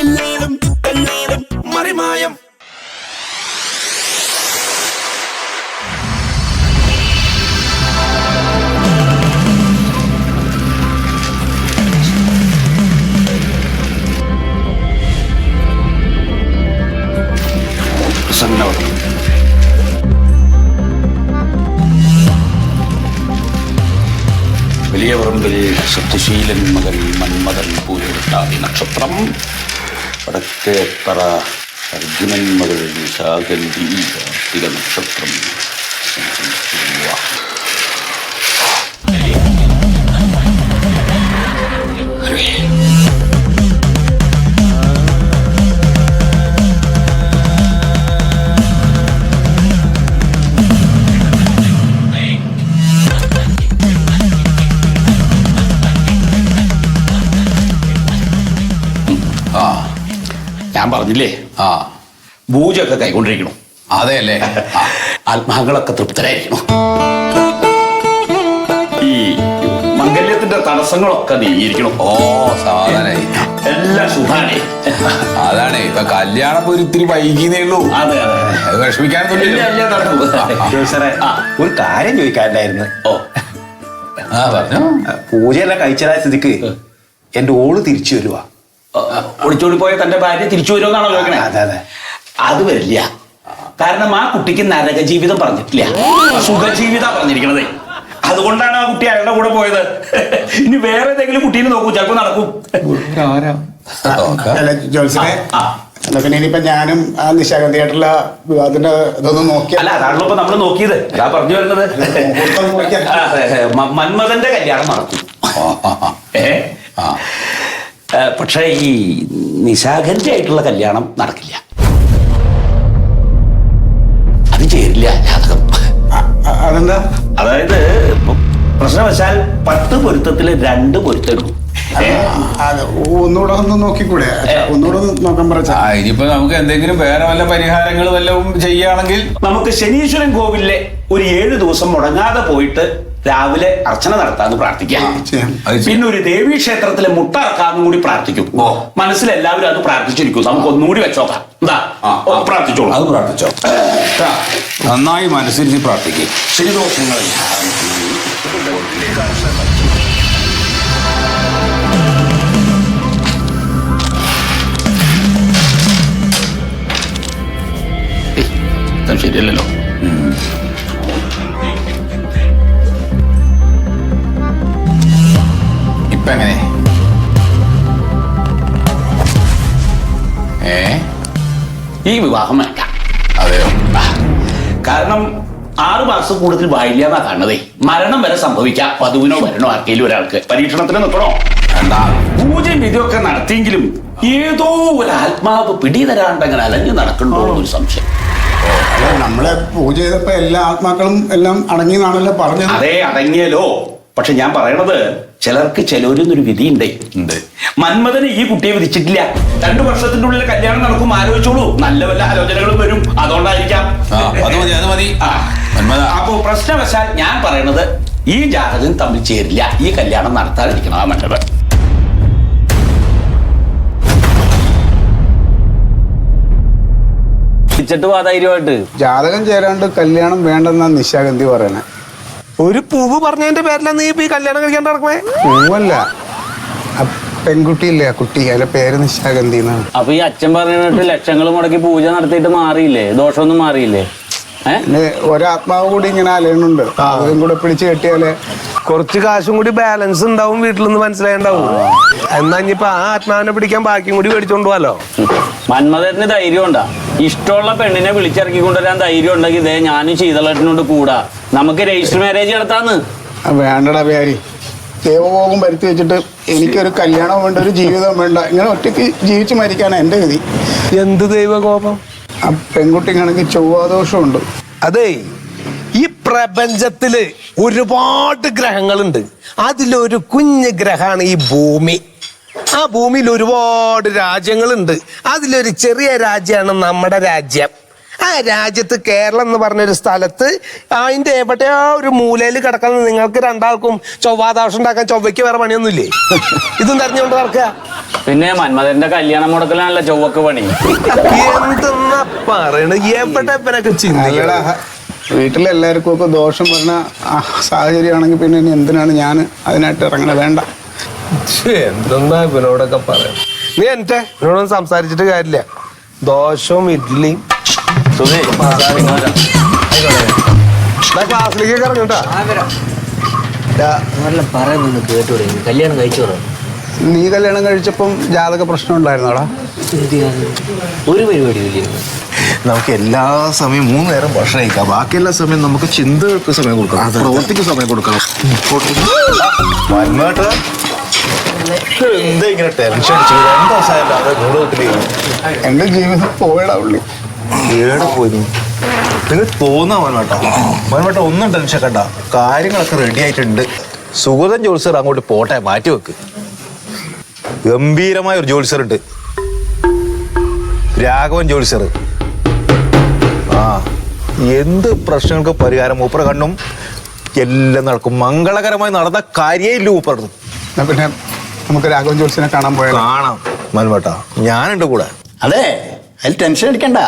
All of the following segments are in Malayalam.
എല്ലാരും എല്ലാരും മറിമായം. പ്രസന്നവതി വലിയ പറമ്പിൽ സത്യശീലൻ മകൻ മന്മഥൻ പൂരിട്ടാതി നക്ഷത്രം. വടക്കേത്തറ അർജുനൻ മകൾ നിശാഗന്ധി കാർത്തിക നക്ഷത്രം പറഞ്ഞില്ലേ? ആ. പൂജയൊക്കെ കൈകൊണ്ടിരിക്കണം അതെ അല്ലേ ആത്മാക്കളൊക്കെ തൃപ്തരായിരിക്കണം. ഈ മംഗല്യത്തിന്റെ തടസ്സങ്ങളൊക്കെ നീങ്ങിയിരിക്കണം. ഓ സാധനായി. എല്ലാം അതാണ് ഇപ്പൊ കല്യാണം ഇപ്പൊ ഒരു ഇത്തിരി വൈകിയതേ ഉള്ളൂ. അതെ അതെ അത്. വിഷമിക്കാനൊന്നുമില്ല. ഒരു കാര്യം ചോദിക്കാണ്ടായിരുന്നു ഓ. ആ പറഞ്ഞു. പൂജയെല്ലാം കഴിച്ചതായ സ്ഥിതിക്ക് എന്റെ ഓൾ തിരിച്ചു വരുവാ. ഒളിച്ചോടി പോയ തന്റെ ഭാര്യ തിരിച്ചു വരുമെന്നാണോ ചോദിക്കണേ അതെ അതെ. അത് വരില്ല. കാരണം ആ കുട്ടിക്ക് നരക ജീവിതം പറഞ്ഞിട്ടില്ല. സുഖജീവിത പറഞ്ഞിരിക്കണത്. അതുകൊണ്ടാണ് ആ കുട്ടി അയാളുടെ കൂടെ പോയത്. ഇനി വേറെ ഏതെങ്കിലും കുട്ടീനെ നോക്കൂ ചിലപ്പോ നടക്കും. എന്നാ പിന്നെ ഇനിയിപ്പോ ഞാനും ആ നിശാഗന്ധിയായിട്ടുള്ള വിവാഹത്തിന്റെ ഇതൊന്നും നോക്കി അല്ല അതാണല്ലോ ഇപ്പൊ നമ്മൾ നോക്കിയത്. അതാ പറഞ്ഞു വരുന്നത്. മന്മഥന്റെ കല്യാണം നടക്കും. ഏ, പക്ഷേ ഈ നിശാഖന്റെ ആയിട്ടുള്ള കല്യാണം നടക്കില്ല. അത് ചേരില്ല ജാതകം അതെന്താ? അതായത് പ്രശ്നം പ്രശ്നവശാൽ പത്ത് പൊരുത്തത്തിൽ രണ്ട് പൊരുത്തം ആ, അത് ഒന്നുകൂടെ ഒന്ന് നോക്കിക്കൂടെ? ഒന്നുകൂടെ നോക്കാൻ ആ ഇനിയിപ്പോ നമുക്ക് എന്തെങ്കിലും വേറെ വല്ല പരിഹാരങ്ങൾ വല്ലതും ചെയ്യുകയാണെങ്കിൽ നമുക്ക് ശനീശ്വരൻ കോവിലിലെ ഒരു ഏഴ് ദിവസം മുടങ്ങാതെ പോയിട്ട് രാവിലെ അർച്ചന നടത്താന്ന് പ്രാർത്ഥിക്കാം. പിന്നെ ഒരു ദേവീ ക്ഷേത്രത്തിലെ മുട്ട ഇറക്കാന്നും കൂടി പ്രാർത്ഥിക്കും. മനസ്സിൽ എല്ലാവരും അത് പ്രാർത്ഥിച്ചിരിക്കും. നമുക്ക് ഒന്നുകൂടി വെച്ചോക്കാം. എന്താ. പ്രാർത്ഥിച്ചോളൂ. അത് പ്രാർത്ഥിച്ചോ. നന്നായി മനസ്സിൽ പ്രാർത്ഥിക്കും. ശനിദോഷങ്ങൾ ശരിയല്ലല്ലോ. ഇപ്പൊ എങ്ങനെ? ഏ? ഈ വിവാഹം വേണ്ട. അതെയോ? കാരണം ആറു മാസം കൂടുതൽ വായില്ല എന്നാ കാണുന്നതേ. മരണം വരെ സംഭവിക്കാം. വധുവിനോ വരണോ ആർക്കെങ്കിലും ഒരാൾക്ക്. പരീക്ഷണത്തിന് നിൽക്കണോ? എന്താ? പൂജയും വിധിയൊക്കെ നടത്തിയെങ്കിലും ഏതോ ഒരു ആത്മാവ് പിടിതരാണ്ടങ്ങനെ അലഞ്ഞു നടക്കണ്ടോ എന്നൊരു സംശയം. അല്ല നമ്മളെ പൂജ ചെയ്തപ്പോ എല്ലാ ആത്മാക്കളും എല്ലാം അടങ്ങിയെന്നാണല്ലോ പറഞ്ഞത്. അതേ അടങ്ങിയല്ലോ. പക്ഷെ ഞാൻ പറയണത് ചിലർക്ക് ചിലരിന്നൊരു വിധി ഉണ്ട്. മന്മഥന് ഈ കുട്ടിയെ വിധിച്ചിട്ടില്ല. രണ്ടു വർഷത്തിന്റെ ഉള്ളിൽ കല്യാണം നടക്കും ആലോചിച്ചോളൂ. നല്ല വല്ല ആലോചനകളും വരും. അതുകൊണ്ടായിരിക്കാം. അത് മതി അത് മതി. അപ്പോ പ്രശ്നവശാൽ ഞാൻ പറയണത് ഈ ജാതകം തമ്മിൽ ചേരില്ല. ഈ കല്യാണം നടത്താതിരിക്കണം. ആ മറ്റത് ജാതകം ചേരാണ്ട് കല്യാണം വേണ്ടെന്നാ നിശാഗന്ധി പറയണേ ഒരു പൂവ് പറഞ്ഞതിന്റെ പേരിലാണ് നീ ഇപ്പൊ ഈ കല്യാണം കഴിക്കാണ്ട് നടക്കണേ പൂവല്ല. ആ പെൺകുട്ടിയില്ലേ ആ കുട്ടി? അതിന്റെ പേര് നിശാഗന്ധി എന്നാണ് അപ്പൊ ഈ അച്ഛൻ പറഞ്ഞിട്ട് ലക്ഷങ്ങൾ മുടക്കി പൂജ നടത്തിയിട്ട് മാറിയില്ലേ? ദോഷമൊന്നും മാറിയില്ലേ? ഏ? പിന്നെ ഒരാത്മാവ് കൂടി ഇങ്ങനെ അലയണുണ്ട് അതും കൂടെ പിടിച്ചു കെട്ടിയാലേ കുറച്ച് കാശും കൂടി ബാലൻസ് ഉണ്ടാവും വീട്ടിൽ നിന്ന് മനസ്സിലായിണ്ടാവും. എന്നാ ഇനിയിപ്പൊ ആ ആത്മാവിനെ പിടിക്കാൻ ബാക്കിയും കൂടി മേടിച്ചോണ്ട് പോവാലോ? മന്മഥന് ധൈര്യം ഉണ്ടാ ഇഷ്ടമുള്ള പെണ്ണിനെ വിളിച്ചിറക്കി കൊണ്ടുവരാൻ ധൈര്യം ഉണ്ടെങ്കിൽ ഇതേ ഞാനും ശീതളട്ടിനോട് കൂടാ. നമുക്ക് രജിസ്റ്റർ മാരേജ് നടത്താന്ന്. വേണ്ടടാ ബിഹാരി ദേവഭോഗം വരുത്തി വെച്ചിട്ട് എനിക്കൊരു കല്യാണം വേണ്ട ഒരു ജീവിതം വേണ്ട. ഇങ്ങനെ ഒറ്റയ്ക്ക് ജീവിച്ചു മരിക്കാനാണ് എന്റെ ഗതി. എന്ത് ദൈവകോപം? ആ പെൺകുട്ടി കണക്ക് ചൊവ്വാദോഷമുണ്ട്. അതെ ഈ പ്രപഞ്ചത്തിൽ ഒരുപാട് ഗ്രഹങ്ങളുണ്ട്. അതിലൊരു കുഞ്ഞ് ഗ്രഹമാണ് ഈ ഭൂമി. ആ ഭൂമിയിൽ ഒരുപാട് രാജ്യങ്ങളുണ്ട്. അതിലൊരു ചെറിയ രാജ്യമാണ് നമ്മുടെ രാജ്യം. ആ രാജ്യത്ത് കേരളം എന്ന് പറഞ്ഞൊരു സ്ഥലത്ത് അതിന്റെ എവിടെയോ ഒരു മൂലയിൽ കിടക്കുന്ന നിങ്ങൾക്ക് രണ്ടാൾക്കും ചൊവ്വാദോഷം ഉണ്ടാക്കാൻ ചൊവ്വയ്ക്ക് വേറെ പണിയൊന്നുമില്ലേ? ഇതും തെരഞ്ഞുകൊണ്ട് നടക്കുക. പിന്നെ മന്മഥന്റെ കല്യാണം മുടക്കലാണല്ലോ ചൊവ്വക്ക് പണി. എന്തെന്നാ പറയണ? എവിടെ ഇവനൊക്കെ ചിന്തിക്കട വീട്ടിലെല്ലാവർക്കും ഒക്കെ ദോഷം പറഞ്ഞ സാഹചര്യമാണെങ്കിൽ പിന്നെ എന്തിനാണ് ഞാൻ അതിനായിട്ട് ഇറങ്ങണത് വേണ്ട. എന്തെന്നാ ഇവനോടൊക്കെ പറയാം? നീ എന്റെ ഇവനോടൊന്നും സംസാരിച്ചിട്ട് കാര്യമില്ല. ദോശവും ഇഡ്ഡലിയും എന്നാ ക്ലാസ്സിലേക്ക് ഇറങ്ങട്ടാ പറയുന്നു കേട്ടൂടെ? കല്യാണം നീ കല്യാണം കഴിച്ചപ്പം ജാതക പ്രശ്നം ഉണ്ടായിരുന്നോടാ? ഒരു പരിപാടി ഇല്ല നമുക്ക് എല്ലാ സമയം മൂന്ന് നേരം ഭക്ഷണം കഴിക്കാം. ബാക്കി എല്ലാ സമയം നമുക്ക് ചിന്തകൾക്ക് സമയം കൊടുക്കണം പ്രവൃത്തിക്ക് സമയം കൊടുക്കണം എന്താ ഇങ്ങനെ ടെൻഷൻ അടിച്ചു രണ്ടു ദിവസമായല്ലോ അത് മൂടത്തിൽ എന്റെ ജീവിതം പോയടാ ഉള്ളി. ഏടെ പോയിരുന്നു നിങ്ങൾ തോന്നാ വന്മാട്ട മോൻവേട്ട ഒന്നും ടെൻഷൻ കണ്ട കാര്യങ്ങളൊക്കെ റെഡി ആയിട്ടുണ്ട്. സുഗതൻ ജോത്സർ അങ്ങോട്ട് പോട്ടെ മാറ്റി വെക്ക്. ഗംഭീരമായ ഒരു ജോത്സർ ഉണ്ട്. രാഘവൻ ജോത്സർ ആ എന്ത് പ്രശ്നങ്ങൾക്ക് പരിഹാരം മൂപ്പറ കണ്ണും എല്ലാം നടക്കും. മംഗളകരമായി നടന്ന കാര്യേ ഇല്ല മൂപ്പറത് എന്നാ പിന്നെ നമുക്ക് രാഘവൻ ജോത്സിനെ കാണാൻ പോയാൽ കാണാം. മൽമട്ട ഞാനുണ്ട് കൂടെ. അതെ അതിൽ ടെൻഷൻ അടിക്കണ്ട.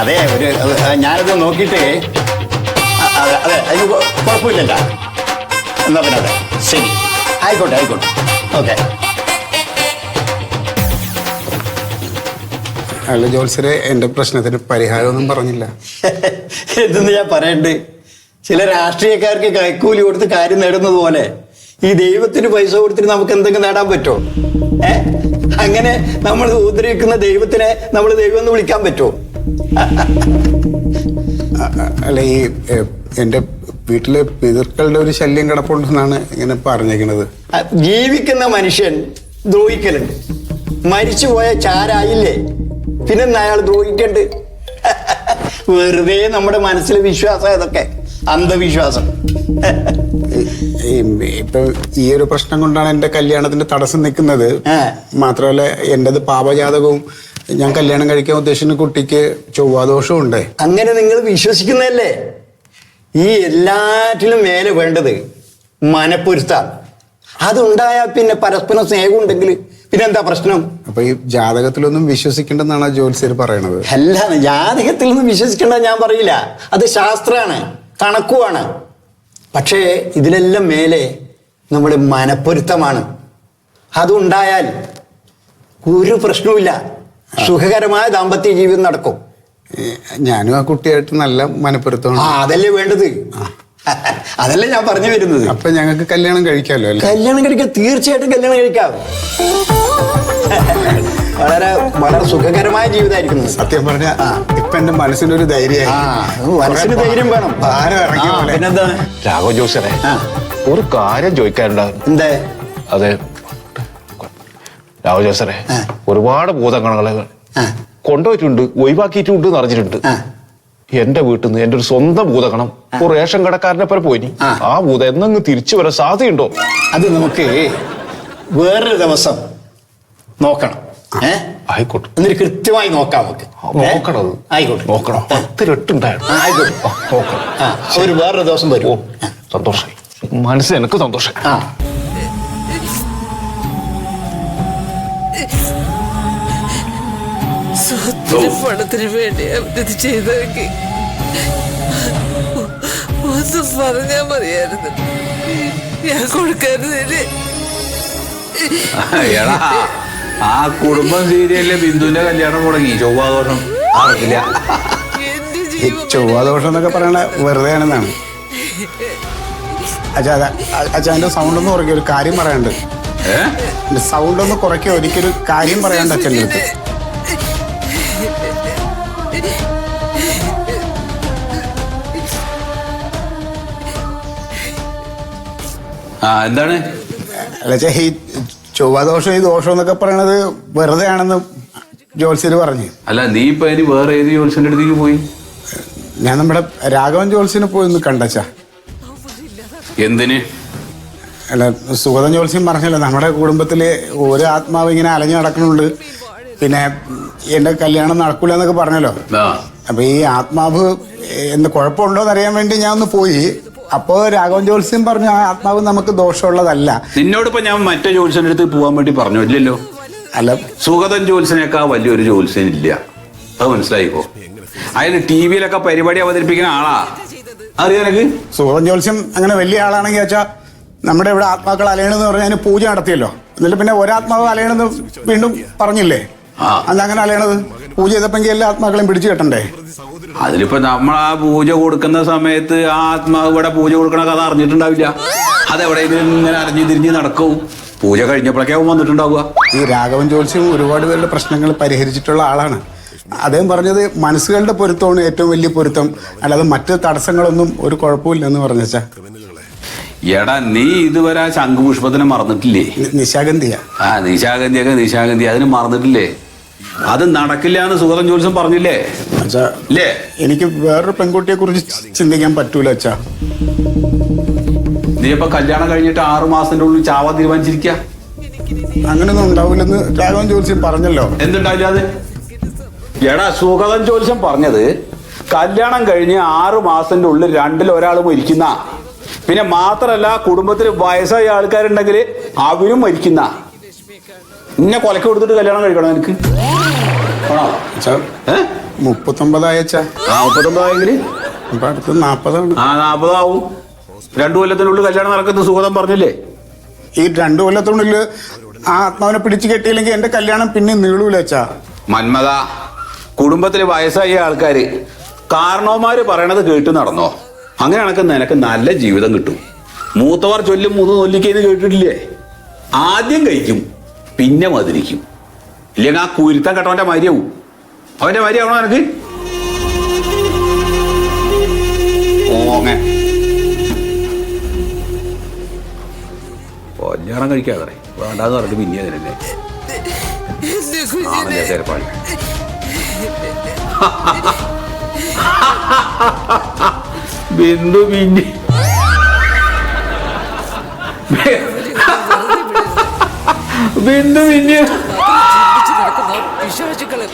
അതെ ഒരു ഞാനത് നോക്കിയിട്ട് അതെ അതെ അതിന് കുഴപ്പമില്ലല്ല. എന്നാ പിന്നെ അതെ ശരി. ആയിക്കോട്ടെ ആയിക്കോട്ടെ. ഓക്കെ. അല്ല ജോത്സര് എന്റെ പ്രശ്നത്തിന് പരിഹാരമൊന്നും പറഞ്ഞില്ല. എന്തെന്ന് ഞാൻ പറയണ്ട്? ചില രാഷ്ട്രീയക്കാർക്ക് കൈക്കൂലി കൊടുത്ത് കാര്യം നേടുന്നത് പോലെ. ഈ ദൈവത്തിന് പൈസ കൊടുത്തിട്ട് നമുക്ക് എന്തെങ്കിലും നേടാൻ പറ്റുമോ ഏ? അങ്ങനെ നമ്മൾ ഉദ്രവിക്കുന്ന ദൈവത്തിനെ നമ്മൾ ദൈവം എന്ന് വിളിക്കാൻ പറ്റുമോ അല്ല ഈ എന്റെ എന്റെ വീട്ടിലെ പിതൃക്കളുടെ ഒരു ശല്യം കിടപ്പുണ്ടെന്നാണ് ഇങ്ങനെ പറഞ്ഞേക്കുന്നത് ജീവിക്കുന്ന മനുഷ്യൻ ദ്രോഹിക്കലുണ്ട്. മരിച്ചുപോയ ചാരായില്ലേ? പിന്നെ അയാൾ ദ്രോഹിക്കണ്ട് വെറുതെ നമ്മുടെ മനസ്സിലെ വിശ്വാസം ഇതൊക്കെ അന്ധവിശ്വാസം. ഇപ്പൊ ഈ ഒരു പ്രശ്നം കൊണ്ടാണ് എന്റെ കല്യാണത്തിന്റെ തടസ്സം നിൽക്കുന്നത്. മാത്രമല്ല എന്റേത് പാപജാതകവും ഞാൻ കല്യാണം കഴിക്കാൻ ഉദ്ദേശിക്കുന്ന കുട്ടിക്ക് ചൊവ്വാദോഷവും ഉണ്ട്. അങ്ങനെ നിങ്ങൾ വിശ്വസിക്കുന്നതല്ലേ? ഈ എല്ലാറ്റിലും മേലെ വേണ്ടത് മനപ്പൊരുത്താണ് അതുണ്ടായാൽ പിന്നെ പരസ്പരം സ്നേഹം ഉണ്ടെങ്കിൽ പിന്നെന്താ പ്രശ്നം? അപ്പൊ ഈ ജാതകത്തിലൊന്നും വിശ്വസിക്കേണ്ടെന്നാണ് ജ്യോത്സ്യർ പറയണത്? അല്ല ജാതകത്തിലൊന്നും വിശ്വസിക്കേണ്ട ഞാൻ പറയില്ല. അത് ശാസ്ത്രമാണ് കണക്കുമാണ്. പക്ഷേ ഇതിലെല്ലാം മേലെ നമ്മുടെ മനപ്പൊരുത്തമാണ്. അതുണ്ടായാൽ ഒരു പ്രശ്നവുമില്ല. സുഖകരമായ ദാമ്പത്യ ജീവിതം നടക്കും. ഞാനും ആ കുട്ടിയായിട്ട് നല്ല ആ മനപ്പൊരുത്തമാണ് അതല്ലേ വേണ്ടത്? അതല്ലേ ഞാൻ പറഞ്ഞു വരുന്നത്. അപ്പൊ ഞങ്ങൾക്ക് കല്യാണം കഴിക്കാമല്ലോ അല്ലേ? കല്യാണം കഴിക്കാം തീർച്ചയായിട്ടും കല്യാണം കഴിക്കാം. വളരെ വളരെ സുഖകരമായ ജീവിതമായിരിക്കും. സത്യം പറഞ്ഞ ഇപ്പൊ എന്റെ മനസ്സിനൊരു ധൈര്യമായി. ആ മനസ്സിന് ധൈര്യം വേണം. ഭാരം പോലെ. പിന്നെന്താ? രാഘവ ജോസറെ ഒരു കാര്യം ചോദിക്കാനുണ്ടാവും എന്താ? അതെ. രാഘവ ജോസറെ ഒരുപാട് ഭൂതഗണങ്ങളെ ആ. കൊണ്ടുപോയിട്ടുണ്ട് ഒഴിവാക്കിയിട്ടുണ്ട് എന്ന് അറിഞ്ഞിട്ടുണ്ട്. എന്റെ വീട്ടിൽ നിന്ന് എന്റെ ഒരു സ്വന്തം ഭൂതഗണം ഒരു റേഷൻ കടക്കാരനെ പോലെ പോയി. ആ ഭൂതം എന്നങ്ങ് തിരിച്ചു വരാൻ സാധ്യതയുണ്ടോ? അത് നമുക്ക് വേറൊരു ദിവസം നോക്കണം. ആയിക്കോട്ടെ. എന്നിട്ട് കൃത്യമായി നോക്കാം നമുക്ക്. നോക്കണത്. ആയിക്കോട്ടെ. നോക്കണം. പത്ത് രട്ടുണ്ടായിരുന്നു ആ, ആയിക്കോട്ടെ. നോക്കണം. ആ ഒരു വേറൊരു ദിവസം ഓ വരും സന്തോഷമായി മനസ്സിൽ എനിക്ക് സന്തോഷം ആ. സ്വത്തിന് പണത്തിന് വേണ്ടി അവരിത് ചെയ്തെങ്കിൽ ഒന്ന് പറഞ്ഞാ മതിയായിരുന്നു. ഞാൻ കൊടുക്കരുതില്ലേ എടാ. ആ കുടുംബം സീരിയലിലെ ബിന്ദുവിന്റെ കല്യാണം തുടങ്ങി ചൊവ്വാദോഷം. അറിയില്ല. ഈ ചൊവ്വാദോഷം എന്നൊക്കെ പറയണ വെറുതെ ആണെന്നാണ്. അച്ഛാ അച്ഛാ എന്റെ സൗണ്ട് ഒന്ന് കുറയ്ക്കുക ഒരു കാര്യം പറയാണ്ട് സൗണ്ട് ഒന്ന് കുറയ്ക്കുക ഒരിക്കലും കാര്യം പറയാണ്ട് അച്ഛന്റെ അടുത്ത്. ആ എന്താണ്? ഈ ചൊവ്വാദോഷം ഈ ദോഷം എന്നൊക്കെ പറയണത് വെറുതെ ആണെന്ന് ജോത്സ്യര് പറഞ്ഞു. അല്ല നീ ഇപ്പൊ ഇനി വേറെ ഏത് ജോത്സ്യന്റെ അടുത്തേക്ക് പോയി? ഞാൻ നമ്മുടെ രാഘവൻ ജോത്സ്യനെ പോയി ഒന്ന് കണ്ടച്ചാ. എന്തിന്? അല്ല സുഗതൻ ജോത്സ്യം പറഞ്ഞല്ലോ നമ്മുടെ കുടുംബത്തിൽ ഒരു ആത്മാവ് ഇങ്ങനെ അലഞ്ഞു നടക്കുന്നുണ്ട് പിന്നെ എന്റെ കല്യാണം നടക്കൂല എന്നൊക്കെ പറഞ്ഞല്ലോ. അപ്പൊ ഈ ആത്മാവ് എന്ത് കുഴപ്പമുണ്ടോ എന്നറിയാൻ വേണ്ടി ഞാൻ ഒന്ന് പോയി. അപ്പോ രാഘവൻ ജോത്സ്യം പറഞ്ഞു ആ ആത്മാവ് നമുക്ക് ദോഷമുള്ളതല്ല. നിന്നോട് ഇപ്പൊ ഞാൻ മറ്റേ ജോത്സ്യന്റെ അടുത്ത് പോകാൻ വേണ്ടി പറഞ്ഞു ഇല്ലല്ലോ? അല്ല. സുഗതൻ ജോത്സ്യനേക്കാൾ വലിയൊരു ജോത്സ്യൻ ഇല്ല. അത് മനസ്സിലായിക്കോ? അതിന് ടി വിയിലൊക്കെ പരിപാടി അവതരിപ്പിക്കുന്ന ആളാ. അറിയാ സുഗതൻ ജോത്സ്യം അങ്ങനെ വലിയ ആളാണെങ്കിൽ വെച്ചാ നമ്മുടെ ഇവിടെ ആത്മാക്കൾ അലയണെന്ന് പറഞ്ഞാൽ അതിന് പൂജ നടത്തിയല്ലോ. എന്നിട്ട് പിന്നെ ഒരാത്മാവ് അലയണെന്ന് വീണ്ടും പറഞ്ഞില്ലേ. അല്ല അങ്ങനെ അലയണത്? പൂജ ചെയ്തപ്പെങ്കിൽ എല്ലാ ആത്മാക്കളെയും പിടിച്ചു കെട്ടണ്ടേ? അതിലിപ്പോ നമ്മൾ ആ പൂജ കൊടുക്കുന്ന സമയത്ത് ആ ആത്മാവ് ഇവിടെ പൂജ കൊടുക്കണ കഥ അറിഞ്ഞിട്ടുണ്ടാവില്ല. അതെവിടെയെങ്കിലും ഇങ്ങനെ അറിഞ്ഞു തിരിഞ്ഞ് നടക്കും. പൂജ കഴിഞ്ഞപ്പോഴൊക്കെ വന്നിട്ടുണ്ടാവുക. ഈ രാഘവൻ ജോത്സ്യം ഒരുപാട് പേരുടെ പ്രശ്നങ്ങൾ പരിഹരിച്ചിട്ടുള്ള ആളാണ്. അദ്ദേഹം പറഞ്ഞത് മനസ്സുകളുടെ പൊരുത്തമാണ് ഏറ്റവും വലിയ പൊരുത്തം. അല്ലാതെ മറ്റ് തടസ്സങ്ങളൊന്നും ഒരു കുഴപ്പമില്ലെന്ന് പറഞ്ഞാ എടാ നീ ഇതുവരെ ആ ശംഖുപുഷ്പത്തിനെ മറന്നിട്ടില്ലേ? നിശാഗന്ധിയ. ആ നിശാഗന്ധിയൊക്കെ നിശാഗന്ധി. അതിന് മറന്നിട്ടില്ലേ? അത് നടക്കില്ല എന്ന് സുഗതൻ ജോത്സ്യം പറഞ്ഞില്ലേ? അച്ഛാ ഇല്ലേ? എനിക്ക് വേറൊരു പെൺകുട്ടിയെ കുറിച്ച് ചിന്തിക്കാൻ പറ്റൂല അച്ഛാ. നീ ഇപ്പൊ കല്യാണം കഴിഞ്ഞിട്ട് ആറു മാസത്തിന്റെ ഉള്ളിൽ ചാവാൻ തീരുമാനിച്ചിരിക്ക? അങ്ങനെയൊന്നും ഉണ്ടാവില്ലെന്ന് രാഘവൻ ജോത്സ്യം പറഞ്ഞല്ലോ. എന്തുണ്ടാവില്ല അത്? എടാ സുഗതൻ ജോത്സ്യം പറഞ്ഞത് കല്യാണം കഴിഞ്ഞ് ആറു മാസത്തിന്റെ ഉള്ളിൽ രണ്ടിൽ ഒരാൾ മരിക്കുന്ന. പിന്നെ മാത്രല്ല കുടുംബത്തിൽ വയസ്സായ ആൾക്കാരുണ്ടെങ്കിൽ അവരും മരിക്കുന്ന. നിന്നെ കൊലക്ക് കൊടുത്തിട്ട് കല്യാണം കഴിക്കണം എനിക്ക് ആണോ? അച്ഛാ. ഏ? മുപ്പത്തൊമ്പതായ അച്ഛാ ആ മുപ്പത്തൊമ്പതായെങ്കിൽ അപ്പൊ അടുത്ത് നാപ്പതാണ്. ആ നാൽപ്പതാവും രണ്ടു കൊല്ലത്തിനുള്ളിൽ കല്യാണം നടക്കുന്ന സുഗതം പറഞ്ഞില്ലേ? ഈ രണ്ടു കൊല്ലത്തിനുള്ളിൽ ആ ആത്മാവിനെ പിടിച്ചു കെട്ടിയില്ലെങ്കിൽ എന്റെ കല്യാണം പിന്നെ നീളൂല അച്ഛാ. മന്മത കുടുംബത്തിലെ വയസ്സായ ആൾക്കാര് കാരണവന്മാര് പറയണത് കേട്ട് നടന്നോ? അങ്ങനെ കണക്ക് നിനക്ക് നല്ല ജീവിതം കിട്ടും. മൂത്തവർ ചൊല്ലും മൂന്ന് തൊല്ലിക്കെന്ന് കേട്ടിട്ടില്ലേ? ആദ്യം കഴിക്കും പിന്നെ മതിരിക്കും ഇല്ലെങ്കിൽ ആ കുരുത്തം കെട്ടവന്റെ മരിയാവും അവന്റെ മരിയാവണോ നിനക്ക്? ഓങ്ങ കല്യാണം കഴിക്കാതെ. വേണ്ടാന്ന് പറഞ്ഞിട്ട് പിന്നെ അതിനെ ആണല്ലേ ബിന്ദു പിന്നെ ബിന്ദു പിന്നെ നടക്കുന്ന പിശാചുക്കളെ